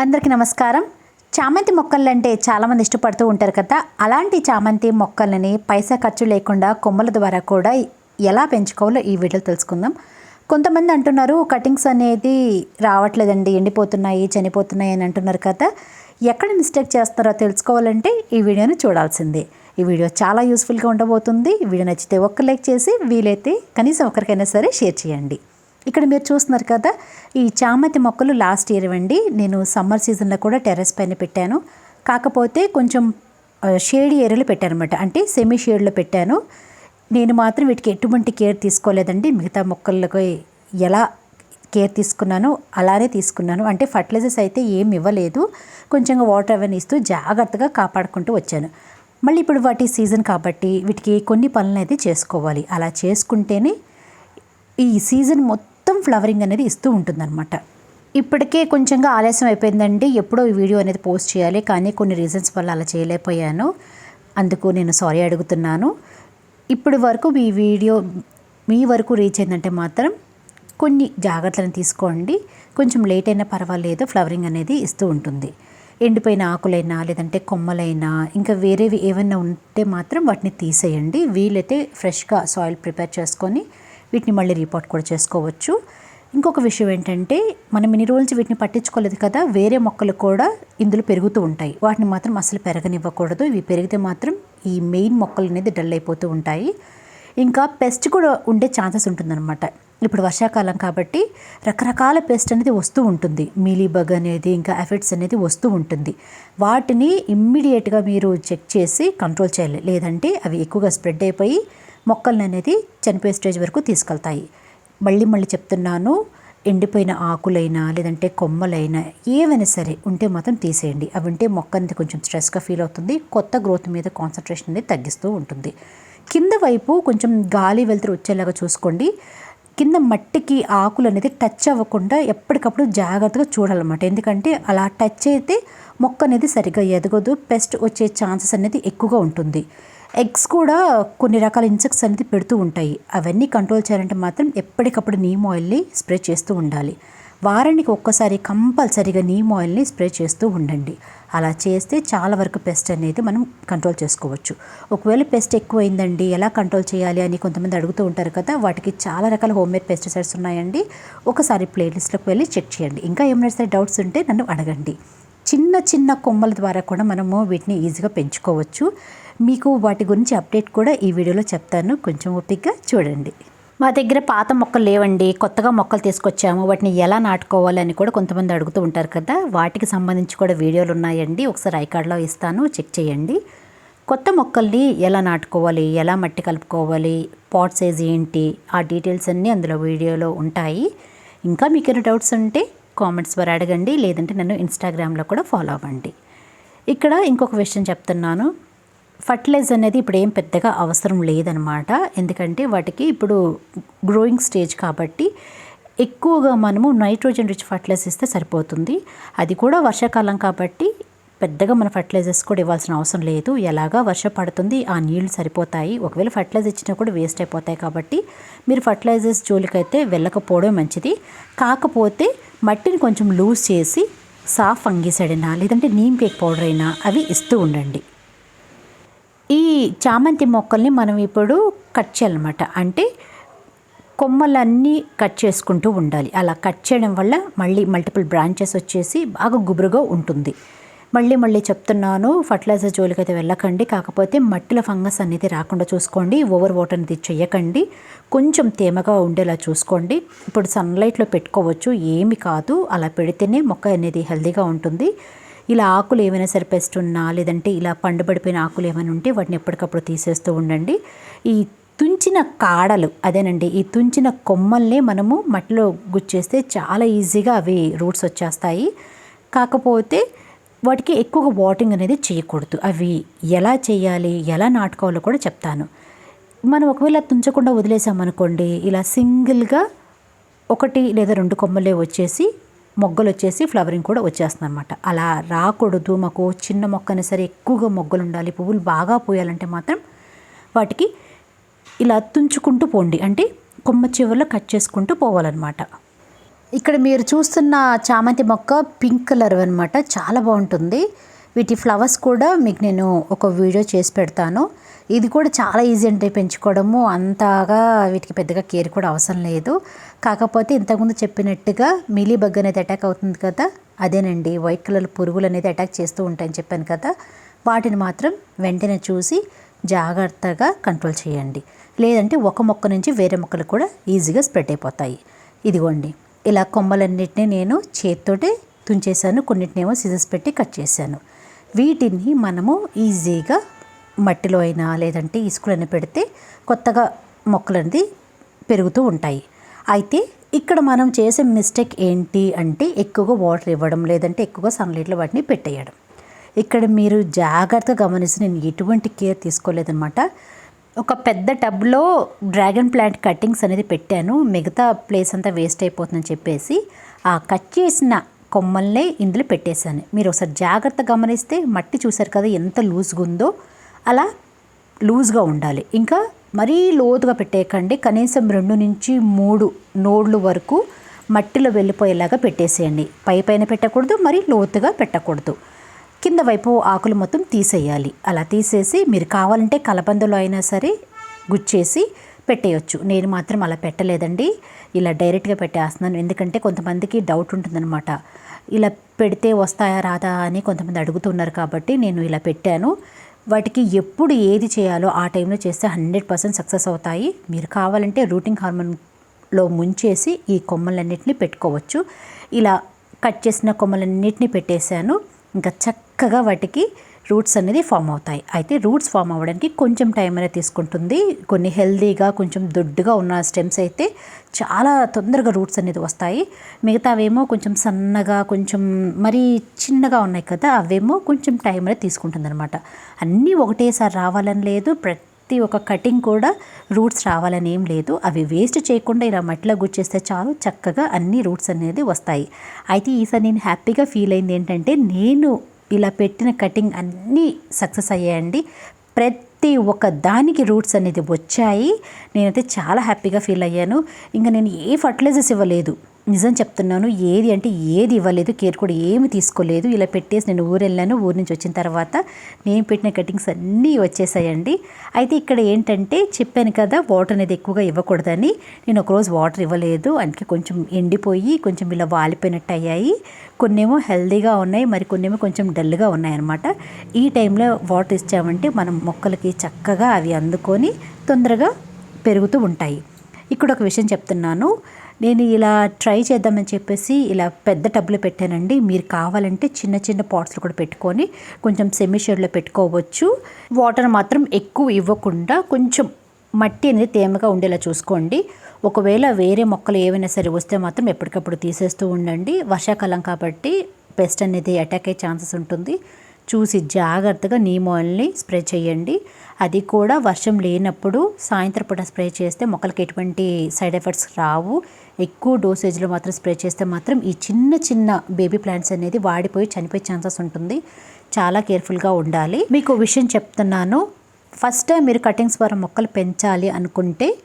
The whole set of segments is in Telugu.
అందరికీ నమస్కారం. చామంతి మొక్కలంటే చాలామంది ఇష్టపడుతూ ఉంటారు కదా. అలాంటి చామంతి మొక్కలని పైసా ఖర్చు లేకుండా కొమ్మల ద్వారా కూడా ఎలా పెంచుకోవాలో ఈ వీడియో తెలుసుకుందాం. కొంతమంది అంటున్నారు కటింగ్స్ అనేది రావట్లేదండి ఎండిపోతున్నాయి చనిపోతున్నాయి అని అంటున్నారు కదా. ఎక్కడ మిస్టేక్ చేస్తున్నారో తెలుసుకోవాలంటే ఈ వీడియోని చూడాల్సిందే. ఈ వీడియో చాలా యూస్ఫుల్గా ఉండబోతుంది. వీడియో నచ్చితే ఒక్క లైక్ చేసి వీలైతే కనీసం ఒకరికైనా సరే షేర్ చేయండి. ఇక్కడ మీరు చూస్తున్నారు కదా ఈ చామంతి మొక్కలు లాస్ట్ ఇయర్ అండి. నేను సమ్మర్ సీజన్లో కూడా టెర్రస్ పైన పెట్టాను. కాకపోతే కొంచెం షేడ్ ఏరియాలో పెట్టాను అనమాట అంటే సెమీ షేడ్లో పెట్టాను. నేను మాత్రం వీటికి ఎటువంటి కేర్ తీసుకోలేదండి. మిగతా మొక్కలకు ఎలా కేర్ తీసుకున్నాను అలానే తీసుకున్నాను. అంటే ఫర్టిలైజర్స్ అయితే ఏమి ఇవ్వలేదు. కొంచెంగా వాటర్ అవన్నీ ఇస్తూ జాగ్రత్తగా కాపాడుకుంటూ వచ్చాను. మళ్ళీ ఇప్పుడు వాటి సీజన్ కాబట్టి వీటికి కొన్ని పనులు అయితే చేసుకోవాలి. అలా చేసుకుంటేనే ఈ సీజన్ మొత్తం మొత్తం ఫ్లవరింగ్ అనేది ఇస్తూ ఉంటుందన్నమాట. ఇప్పటికే కొంచెంగా ఆలస్యం అయిపోయిందండి. ఎప్పుడో ఈ వీడియో అనేది పోస్ట్ చేయాలి. కానీ కొన్ని రీజన్స్ వల్ల అలా చేయలేకపోయాను. అందుకు నేను సారీ అడుగుతున్నాను. ఇప్పటి వరకు మీ వీడియో మీ వరకు రీచ్ అయిందంటే మాత్రం కొన్ని జాగ్రత్తలను తీసుకోండి. కొంచెం లేట్ అయినా పర్వాలేదు. ఫ్లవరింగ్ అనేది ఇస్తూ ఉంటుంది. ఎండిపోయిన ఆకులైనా లేదంటే కొమ్మలైనా ఇంకా వేరేవి ఏమైనా ఉంటే మాత్రం వాటిని తీసేయండి. వీలైతే ఫ్రెష్గా సాయిల్ ప్రిపేర్ చేసుకొని వీటిని మళ్ళీ రిపోర్ట్ కూడా చేసుకోవచ్చు. ఇంకొక విషయం ఏంటంటే మనం ఇన్ని రోజులు వీటిని పట్టించుకోలేదు కదా వేరే మొక్కలు కూడా ఇందులో పెరుగుతూ ఉంటాయి. వాటిని మాత్రం అసలు పెరగనివ్వకూడదు. ఇవి పెరిగితే మాత్రం ఈ మెయిన్ మొక్కలు అనేది డల్ అయిపోతూ ఉంటాయి. ఇంకా పెస్ట్ కూడా ఉండే ఛాన్సెస్ ఉంటుందన్నమాట. ఇప్పుడు వర్షాకాలం కాబట్టి రకరకాల పెస్ట్ అనేది వస్తూ ఉంటుంది. మీలీబగ్ అనేది ఇంకా ఎఫెక్ట్స్ అనేది వస్తూ ఉంటుంది. వాటిని ఇమ్మీడియట్గా మీరు చెక్ చేసి కంట్రోల్ చేయాలి. లేదంటే అవి ఎక్కువగా స్ప్రెడ్ అయిపోయి మొక్కలను అనేది చనిపోయే స్టేజ్ వరకు తీసుకెళ్తాయి. మళ్ళీ మళ్ళీ చెప్తున్నాను ఎండిపోయిన ఆకులైనా లేదంటే కొమ్మలైనా ఏవైనా సరే ఉంటే మాత్రం తీసేయండి. అవి ఉంటే మొక్క అనేది కొంచెం స్ట్రెస్గా ఫీల్ అవుతుంది కొత్త గ్రోత్ మీద కాన్సన్ట్రేషన్ అనేది తగ్గిస్తూ ఉంటుంది. కింద వైపు కొంచెం గాలి వెళ్తురు వచ్చేలాగా చూసుకోండి. కింద మట్టికి ఆకులు అనేది టచ్ అవ్వకుండా ఎప్పటికప్పుడు జాగ్రత్తగా చూడాలన్నమాట. ఎందుకంటే అలా టచ్ అయితే మొక్క అనేది సరిగ్గా ఎదగదు పెస్ట్ వచ్చే ఛాన్సెస్ అనేది ఎక్కువగా ఉంటుంది. ఎగ్స్ కూడా కొన్ని రకాల ఇన్సెక్ట్స్ అనేది పెడుతూ ఉంటాయి. అవన్నీ కంట్రోల్ చేయాలంటే మాత్రం ఎప్పటికప్పుడు నీమ్ ఆయిల్ని స్ప్రే చేస్తూ ఉండాలి. వారానికి ఒక్కసారి కంపల్సరీగా నీమ్ ఆయిల్ని స్ప్రే చేస్తూ ఉండండి. అలా చేస్తే చాలా వరకు పెస్ట్ అనేది మనం కంట్రోల్ చేసుకోవచ్చు. ఒకవేళ పెస్ట్ ఎక్కువైందండి ఎలా కంట్రోల్ చేయాలి అని కొంతమంది అడుగుతూ ఉంటారు కదా వాటికి చాలా రకాల హోమ్మేడ్ పెస్టిసైడ్స్ ఉన్నాయండి. ఒకసారి ప్లేలిస్ట్లోకి వెళ్ళి చెక్ చేయండి. ఇంకా ఏమైనా సరే డౌట్స్ ఉంటే నన్ను అడగండి. చిన్న చిన్న కొమ్మల ద్వారా కూడా మనము వీటిని ఈజీగా పెంచుకోవచ్చు. మీకు వాటి గురించి అప్డేట్ కూడా ఈ వీడియోలో చెప్తాను. కొంచెం ఓపికగా చూడండి. మా దగ్గర పాత మొక్కలు లేవండి. కొత్తగా మొక్కలు తీసుకొచ్చాము. వాటిని ఎలా నాటుకోవాలి అని కూడా కొంతమంది అడుగుతూ ఉంటారు కదా. వాటికి సంబంధించి కూడా వీడియోలు ఉన్నాయండి. ఒకసారి ఐకార్డ్లో ఇస్తాను. చెక్ చేయండి. కొత్త మొక్కల్ని ఎలా నాటుకోవాలి? ఎలా మట్టి కలుపుకోవాలి? పాట్ సైజ్ ఏంటి? ఆ డీటెయిల్స్ అన్నీ అందులో వీడియోలో ఉంటాయి. ఇంకా మీకు ఏమైనా డౌట్స్ ఉంటే కామెంట్స్ ద్వారా అడగండి లేదంటే నన్ను ఇన్స్టాగ్రామ్లో కూడా ఫాలో అవ్వండి. ఇక్కడ ఇంకొక విషయం చెప్తున్నాను. ఫర్టిలైజర్ అనేది ఇప్పుడు ఏం పెద్దగా అవసరం లేదనమాట ఎందుకంటే వాటికి ఇప్పుడు గ్రోయింగ్ స్టేజ్ కాబట్టి ఎక్కువగా మనము నైట్రోజన్ రిచ్ ఫర్టిలైజర్ ఇస్తే సరిపోతుంది. అది కూడా వర్షాకాలం కాబట్టి పెద్దగా మన ఫర్టిలైజర్స్ కూడా ఇవ్వాల్సిన అవసరం లేదు. ఎలాగా వర్షం పడుతుంది ఆ నీళ్ళు సరిపోతాయి. ఒకవేళ ఫర్టిలైజర్ ఇచ్చినా కూడా వేస్ట్ అయిపోతాయి కాబట్టి మీరు ఫర్టిలైజర్స్ జోలికైతే వెళ్ళకపోవడం మంచిది. కాకపోతే మట్టిని కొంచెం లూజ్ చేసి సాఫ్ ఫంగిసైడ్ అయినా లేదంటే నీమ్ కేక్ పౌడర్ అయినా అవి ఇస్తూ ఉండండి. ఈ చామంతి మొక్కల్ని మనం ఇప్పుడు కట్ చేయాలన్నమాట. అంటే కొమ్మలన్నీ కట్ చేసుకుంటూ ఉండాలి. అలా కట్ చేయడం వల్ల మళ్ళీ మల్టిపుల్ బ్రాంచెస్ వచ్చేసి బాగా గుబురుగా ఉంటుంది. మళ్ళీ మళ్ళీ చెప్తున్నాను ఫర్టిలైజర్ జోలికి అయితే వెళ్ళకండి కాకపోతే మట్టిలో ఫంగస్ అనేది రాకుండా చూసుకోండి ఓవర్ వాటర్ అనేది చేయకండి కొంచెం తేమగా ఉండేలా చూసుకోండి. ఇప్పుడు సన్లైట్లో పెట్టుకోవచ్చు ఏమి కాదు అలా పెడితేనే మొక్క అనేది హెల్దీగా ఉంటుంది. ఇలా ఆకులు ఏమైనా సరే పెస్ట్ ఉన్నా లేదంటే ఇలా పండుబడిపోయిన ఆకులు ఏమైనా ఉంటే వాటిని ఎప్పటికప్పుడు తీసేస్తూ ఉండండి. ఈ తుంచిన కాడలు అదేనండి ఈ తుంచిన కొమ్మల్ని మనము మట్టిలో గుచ్చేస్తే చాలా ఈజీగా అవి రూట్స్ వచ్చేస్తాయి. కాకపోతే వాటికి ఎక్కువగా వాటింగ్ అనేది చేయకూడదు. అవి ఎలా చేయాలి ఎలా నాటుకోవాలో కూడా చెప్తాను. మనం ఒకవేళ తుంచకుండా వదిలేసామనుకోండి ఇలా సింగిల్గా ఒకటి లేదా రెండు కొమ్మలే వచ్చేసి మొగ్గలు వచ్చేసి ఫ్లవరింగ్ కూడా వచ్చేస్తుంది అనమాట అలా రాకూడదు. మాకు చిన్న మొక్కని సరే ఎక్కువగా మొగ్గలు ఉండాలి పువ్వులు బాగా పోయాలంటే మాత్రం వాటికి ఇలా తుంచుకుంటూ పోండి. అంటే కొమ్మ చివరిలో కట్ చేసుకుంటూ పోవాలన్నమాట. ఇక్కడ మీరు చూస్తున్న చామంతి మొక్క పింక్ కలర్ అనమాట చాలా బాగుంటుంది. వీటి ఫ్లవర్స్ కూడా మీకు నేను ఒక వీడియో చేసి పెడతాను. ఇది కూడా చాలా ఈజీ అంటే పెంచుకోవడము. అంతగా వీటికి పెద్దగా కేర్ కూడా అవసరం లేదు. కాకపోతే ఇంతకుముందు చెప్పినట్టుగా మిలీ బగ్ అనేది అటాక్ అవుతుంది కదా అదేనండి. వైట్ కలర్ పురుగులు అనేది అటాక్ చేస్తూ ఉంటాయని చెప్పాను కదా వాటిని మాత్రం వెంటనే చూసి జాగ్రత్తగా కంట్రోల్ చేయండి. లేదంటే ఒక మొక్క నుంచి వేరే మొక్కలు కూడా ఈజీగా స్ప్రెడ్ అయిపోతాయి. ఇదిగోండి. ఇలా కొమ్మలన్నిటినీ నేను చేత్తోటే తుంచేశాను కొన్నిటినేమో సిజర్స్ పెట్టి కట్ చేశాను. వీటిని మనము ఈజీగా మట్టిలో అయినా లేదంటే ఇసుకలైనా పెడితే కొత్తగా మొక్కలు అనేది పెరుగుతూ ఉంటాయి. అయితే ఇక్కడ మనం చేసే మిస్టేక్ ఏంటి అంటే ఎక్కువగా వాటర్ ఇవ్వడం లేదంటే ఎక్కువగా సన్లైట్లో వాటిని పెట్టేయడం. ఇక్కడ మీరు జాగ్రత్తగా గమనిస్తే నేను ఎటువంటి కేర్ తీసుకోలేదనమాట ఒక పెద్ద టబ్లో డ్రాగన్ ప్లాంట్ కట్టింగ్స్ అనేది పెట్టాను. మిగతా ప్లేస్ అంతా వేస్ట్ అయిపోతుందని చెప్పేసి ఆ కట్ చేసిన కొమ్మల్నే ఇందులో పెట్టేశాను. మీరు ఒకసారి జాగ్రత్త గమనిస్తే మట్టి చూసారు కదా ఎంత లూజ్గా ఉందో. అలా లూజ్గా ఉండాలి. ఇంకా మరీ లోతుగా పెట్టేయకండి. కనీసం రెండు నుంచి మూడు నోడ్లు వరకు మట్టిలో వెళ్ళిపోయేలాగా పెట్టేసేయండి. పై పైన పెట్టకూడదు మరీ లోతుగా పెట్టకూడదు. కింద వైపు ఆకులు మొత్తం తీసేయాలి. అలా తీసేసి మీరు కావాలంటే కలబందలో అయినా సరే గుచ్చేసి పెట్టేయచ్చు. నేను మాత్రం అలా పెట్టలేదండి. ఇలా డైరెక్ట్గా పెట్టేస్తున్నాను. ఎందుకంటే కొంతమందికి డౌట్ ఉంటుందన్నమాట. ఇలా పెడితే వస్తాయా రాదా అని కొంతమంది అడుగుతున్నారు కాబట్టి నేను ఇలా పెట్టాను. వాటికి ఎప్పుడు ఏది చేయాలో ఆ టైంలో చేస్తే హండ్రెడ్ పర్సెంట్ సక్సెస్ అవుతాయి. మీరు కావాలంటే రూటింగ్ హార్మోన్లో ముంచేసి ఈ కొమ్మలన్నింటినీ పెట్టుకోవచ్చు. ఇలా కట్ చేసిన కొమ్మలన్నింటినీ పెట్టేశాను. ఇంకా చక్కగా వాటికి రూట్స్ అనేది ఫామ్ అవుతాయి. అయితే రూట్స్ ఫామ్ అవ్వడానికి కొంచెం టైం అనేది తీసుకుంటుంది. కొన్ని హెల్దీగా కొంచెం దొడ్డుగా ఉన్న స్టెమ్స్ అయితే చాలా తొందరగా రూట్స్ అనేది వస్తాయి. మిగతావేమో కొంచెం సన్నగా కొంచెం మరీ చిన్నగా ఉన్నాయి కదా అవేమో కొంచెం టైం అనేది తీసుకుంటుంది అనమాట అన్నీ ఒకటేసారి రావాలని లేదు. ప్రతి ప్రతి ఒక్క కటింగ్ కూడా రూట్స్ రావాలని ఏం లేదు. అవి వేస్ట్ చేయకుండా ఇలా మట్టిలో గుచ్చేస్తే చాలు చక్కగా అన్ని రూట్స్ అనేది వస్తాయి. అయితే ఈసారి నేను హ్యాపీగా ఫీల్ అయింది ఏంటంటే నేను ఇలా పెట్టిన కటింగ్ అన్నీ సక్సెస్ అయ్యాయండి. ప్రతి ఒక్క దానికి రూట్స్ అనేది వచ్చాయి. నేనైతే చాలా హ్యాపీగా ఫీల్ అయ్యాను. ఇంకా నేను ఏ ఫర్టిలైజర్స్ ఇవ్వలేదు. నిజం చెప్తున్నాను ఏది అంటే ఏది ఇవ్వలేదు కేర్ కూడా ఏమి తీసుకోలేదు. ఇలా పెట్టేసి నేను ఊరు వెళ్ళాను ఊరి నుంచి వచ్చిన తర్వాత నేను పెట్టిన కటింగ్స్ అన్నీ వచ్చేసాయండి. అయితే ఇక్కడ ఏంటంటే చెప్పాను కదా వాటర్ అనేది ఎక్కువగా ఇవ్వకూడదని. నేను ఒకరోజు వాటర్ ఇవ్వలేదు అందుకే కొంచెం ఎండిపోయి కొంచెం ఇలా వాలిపోయినట్టు అయ్యాయి. కొన్నేమో హెల్దీగా ఉన్నాయి మరి కొన్నేమో కొంచెం డల్గా ఉన్నాయన్నమాట. ఈ టైంలో వాటర్ ఇచ్చామంటే మనం మొక్కలకి చక్కగా అవి అందుకొని తొందరగా పెరుగుతూ ఉంటాయి. ఇక్కడ ఒక విషయం చెప్తున్నాను నేను ఇలా ట్రై చేద్దామని చెప్పేసి ఇలా పెద్ద టబ్లో పెట్టానండి. మీరు కావాలంటే చిన్న చిన్న పాట్స్లో కూడా పెట్టుకొని కొంచెం సెమీ షేడ్లో పెట్టుకోవచ్చు. వాటర్ మాత్రం ఎక్కువ ఇవ్వకుండా కొంచెం మట్టి అనేది తేమగా ఉండేలా చూసుకోండి. ఒకవేళ వేరే మొక్కలు ఏవైనా సరే వస్తే మాత్రం ఎప్పటికప్పుడు తీసేస్తూ ఉండండి. వర్షాకాలం కాబట్టి పెస్ట్ అనేది అటాక్ అయ్యే ఛాన్సెస్ ఉంటుంది. చూసి జాగ్రత్తగా నీమ్ ఆయిల్ని స్ప్రే చేయండి. అది కూడా వర్షం లేనప్పుడు సాయంత్రం పూట స్ప్రే చేస్తే మొక్కలకి ఎటువంటి సైడ్ ఎఫెక్ట్స్ రావు. ఎక్కువ డోసేజ్లో మాత్రం స్ప్రే చేస్తే మాత్రం ఈ చిన్న చిన్న బేబీ ప్లాంట్స్ అనేది వాడిపోయి చనిపోయే ఛాన్సెస్ ఉంటుంది. చాలా కేర్ఫుల్గా ఉండాలి. మీకు విషయం చెప్తున్నాను. ఫస్ట్ టైం మీరు కటింగ్స్ ద్వారా మొక్కలు పెంచాలి అనుకుంటే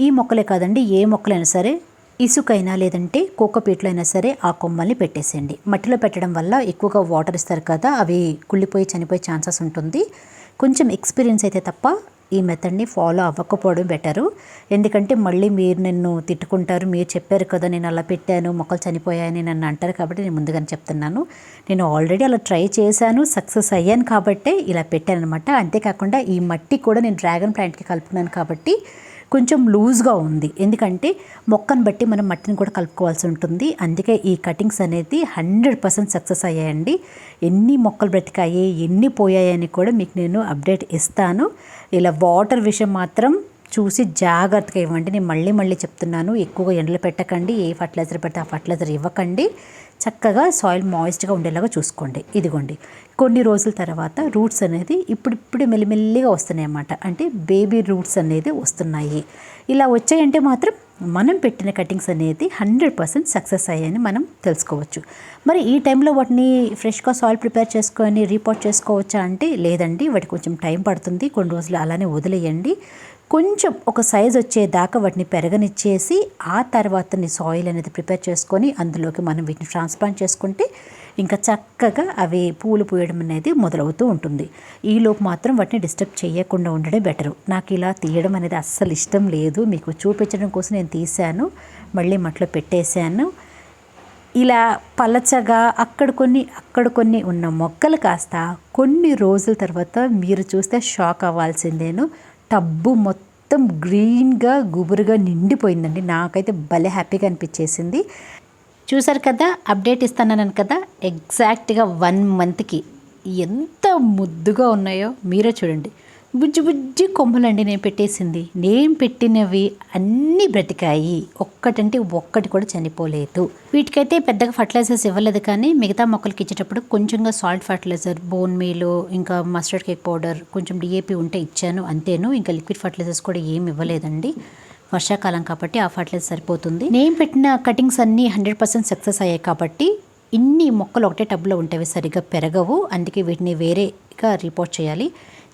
ఈ మొక్కలే కాదండి ఏ మొక్కలైనా సరే ఇసుకైనా లేదంటే కోకోపీట్లో అయినా సరే ఆ కొమ్మల్ని పెట్టేసేయండి. మట్టిలో పెట్టడం వల్ల ఎక్కువగా వాటర్ ఇస్తారు కదా అవి కుళ్ళిపోయి చనిపోయే ఛాన్సెస్ ఉంటుంది. కొంచెం ఎక్స్పీరియన్స్ అయితే తప్ప ఈ మెథడ్ని ఫాలో అవ్వకపోవడం బెటరు. ఎందుకంటే మళ్ళీ మీరు నన్ను తిట్టుకుంటారు మీరు చెప్పారు కదా నేను అలా పెట్టాను మొక్కలు చనిపోయాయని నన్ను అంటారు కాబట్టి నేను ముందుగానే చెప్తున్నాను. నేను ఆల్రెడీ అలా ట్రై చేశాను సక్సెస్ అయ్యాను కాబట్టే ఇలా పెట్టాను అనమాట అంతేకాకుండా ఈ మట్టి కూడా నేను డ్రాగన్ ప్లాంట్కి కలుపుకున్నాను కాబట్టి కొంచెం లూజ్గా ఉంది. ఎందుకంటే మొక్కను బట్టి మనం మట్టిని కూడా కలుపుకోవాల్సి ఉంటుంది. అందుకే ఈ కటింగ్స్ అనేది హండ్రెడ్ పర్సెంట్ సక్సెస్ అయ్యాయండి. ఎన్ని మొక్కలు బ్రతికాయి ఎన్ని పోయాయని కూడా మీకు నేను అప్డేట్ ఇస్తాను. ఇలా వాటర్ విషయం మాత్రం చూసి జాగ్రత్తగా ఇవ్వండి. నేను మళ్ళీ మళ్ళీ చెప్తున్నాను. ఎక్కువగా ఎండలు పెట్టకండి. ఏ ఫర్టిలైజర్ పెడితే ఆ ఫర్టిలైజర్ ఇవ్వకండి. చక్కగా సాయిల్ మాయిస్ట్గా ఉండేలాగా చూసుకోండి. ఇదిగోండి. కొన్ని రోజుల తర్వాత రూట్స్ అనేది ఇప్పుడిప్పుడు మెల్లిమెల్లిగా వస్తున్నాయి అన్నమాట అంటే బేబీ రూట్స్ అనేది వస్తున్నాయి. ఇలా వచ్చాయంటే మాత్రం మనం పెట్టిన కటింగ్స్ అనేది హండ్రెడ్ పర్సెంట్ సక్సెస్ అయ్యాయని మనం తెలుసుకోవచ్చు. మరి ఈ టైంలో వాటిని ఫ్రెష్గా సాయిల్ ప్రిపేర్ చేసుకొని రీపోర్ట్ చేసుకోవచ్చా అంటే లేదండి. వాటికి కొంచెం టైం పడుతుంది. కొన్ని రోజులు అలానే వదిలేయండి. కొంచెం ఒక సైజ్ వచ్చేదాకా వాటిని పెరగనిచ్చేసి ఆ తర్వాతని సాయిల్ అనేది ప్రిపేర్ చేసుకొని అందులోకి మనం వీటిని ట్రాన్స్ప్లాంట్ చేసుకుంటే ఇంకా చక్కగా అవి పూలు పూయడం అనేది మొదలవుతూ ఉంటుంది. ఈలోపు మాత్రం వాటిని డిస్టర్బ్ చేయకుండా ఉండడే బెటరు నాకు ఇలా తీయడం అనేది అస్సలు ఇష్టం లేదు. మీకు చూపించడం కోసం నేను తీశాను. మళ్ళీ మట్లో పెట్టేశాను. ఇలా పలచగా అక్కడ కొన్ని అక్కడ కొన్ని ఉన్న మొక్కలు కాస్త కొన్ని రోజుల తర్వాత మీరు చూస్తే షాక్ అవ్వాల్సిందేను. టబ్బు మొత్తం గ్రీన్గా గుబురుగా నిండిపోయిందండి. నాకైతే భలే హ్యాపీగా అనిపించేసింది. చూసారు కదా అప్డేట్ ఇస్తానన్నాను కదా ఎగ్జాక్ట్గా వన్ మంత్కి ఎంత ముద్దుగా ఉన్నాయో మీరే చూడండి. బుజ్జి బుజ్జి కొమ్మలండి నేను పెట్టేసింది. నేను పెట్టినవి అన్నీ బ్రతికాయి. ఒక్కటంటే ఒక్కటి కూడా చనిపోలేదు. వీటికైతే పెద్దగా ఫర్టిలైజర్స్ ఇవ్వలేదు కానీ మిగతా మొక్కలకి ఇచ్చేటప్పుడు కొంచెంగా సాల్ట్ ఫర్టిలైజర్ బోన్ మీలు ఇంకా మస్టర్డ్ కేక్ పౌడర్ కొంచెం డిఏపి ఉంటే ఇచ్చాను. అంతేను ఇంకా లిక్విడ్ ఫర్టిలైజర్స్ కూడా ఏమి ఇవ్వలేదండి. వర్షాకాలం కాబట్టి ఆ ఫర్టిలైజర్ సరిపోతుంది. నేను పెట్టిన కటింగ్స్ అన్నీ హండ్రెడ్ పర్సెంట్ సక్సెస్ అయ్యాయి కాబట్టి ఇన్ని మొక్కలు ఒకటే టబ్లో ఉంటాయి సరిగ్గా పెరగవు. అందుకే వీటిని వేరేగా రిపోర్ట్ చేయాలి.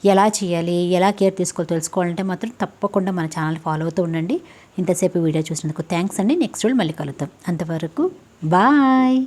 ఎలా చేయాలి ఎలా కేర్ తీసుకోవాలి తెలుసుకోవాలంటే మాత్రం తప్పకుండా మన ఛానల్ ఫాలో అవుతూ ఉండండి. ఇంతసేపు వీడియో చూసినందుకు థ్యాంక్స్ అండి. నెక్స్ట్ రోజు మళ్ళీ కలుద్దాం. అంతవరకు బాయ్